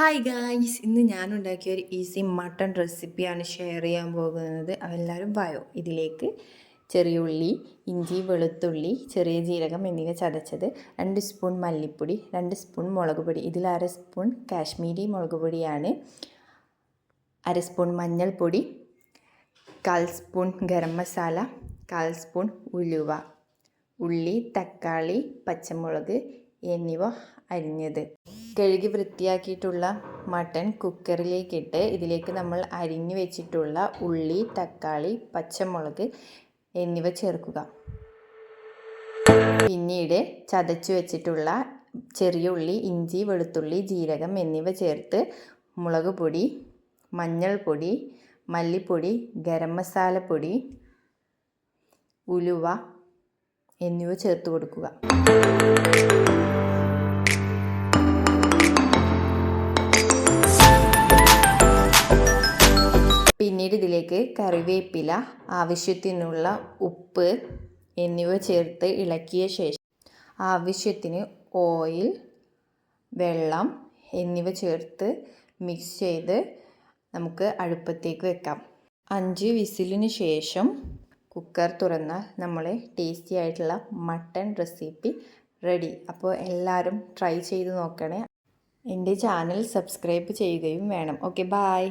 Hi guys ഇന്ന് ഞാൻ ഉണ്ടാക്കിയ ഒരു ഈസി മട്ടൺ റെസിപ്പിയാണ് ഷെയർ ചെയ്യാൻ പോകുന്നത്. അതെല്ലാവരും വായോ? ഇതിലേക്ക് ചെറിയ ഉള്ളി ഇഞ്ചി വെളുത്തുള്ളി ചെറിയ ജീരകം എന്നിവ ചതച്ചത് രണ്ട് സ്പൂൺ മല്ലിപ്പൊടി രണ്ട് സ്പൂൺ മുളക് പൊടി. ഇതിൽ അര സ്പൂൺ കാശ്മീരി മുളക് പൊടിയാണ്. അര സ്പൂൺ മഞ്ഞൾപ്പൊടി കാൽ സ്പൂൺ ഗരം മസാല കാൽ സ്പൂൺ ഉലുവ ഉള്ളി തക്കാളി പച്ചമുളക് എന്നിവ അരിഞ്ഞത്. കഴുകി വൃത്തിയാക്കിയിട്ടുള്ള മട്ടൺ കുക്കറിലേക്കിട്ട് ഇതിലേക്ക് നമ്മൾ അരിഞ്ഞു വെച്ചിട്ടുള്ള ഉള്ളി തക്കാളി പച്ചമുളക് എന്നിവ ചേർക്കുക. പിന്നീട് ചതച്ചു വെച്ചിട്ടുള്ള ചെറിയ ഉള്ളി ഇഞ്ചി വെളുത്തുള്ളി ജീരകം എന്നിവ ചേർത്ത് മുളക് പൊടി മഞ്ഞൾപ്പൊടി മല്ലിപ്പൊടി ഗരം മസാലപ്പൊടി ഉലുവ എന്നിവ ചേർത്ത് കൊടുക്കുക. പിന്നീട് ഇതിലേക്ക് കറിവേപ്പില ആവശ്യത്തിനുള്ള ഉപ്പ് എന്നിവ ചേർത്ത് ഇളക്കിയ ശേഷം ആവശ്യത്തിന് ഓയിൽ വെള്ളം എന്നിവ ചേർത്ത് മിക്സ് ചെയ്ത് നമുക്ക് അടുപ്പത്തേക്ക് വെക്കാം. അഞ്ച് വിസിലിന് ശേഷം കുക്കർ തുറന്നാൽ നമ്മളെ ടേസ്റ്റി ആയിട്ടുള്ള മട്ടൺ റെസിപ്പി റെഡി അപ്പോൾ എല്ലാവരും ട്രൈ ചെയ്ത് നോക്കണേ. എന്റെ ചാനൽ സബ്സ്ക്രൈബ് ചെയ്യുകയും വേണം. Okay bye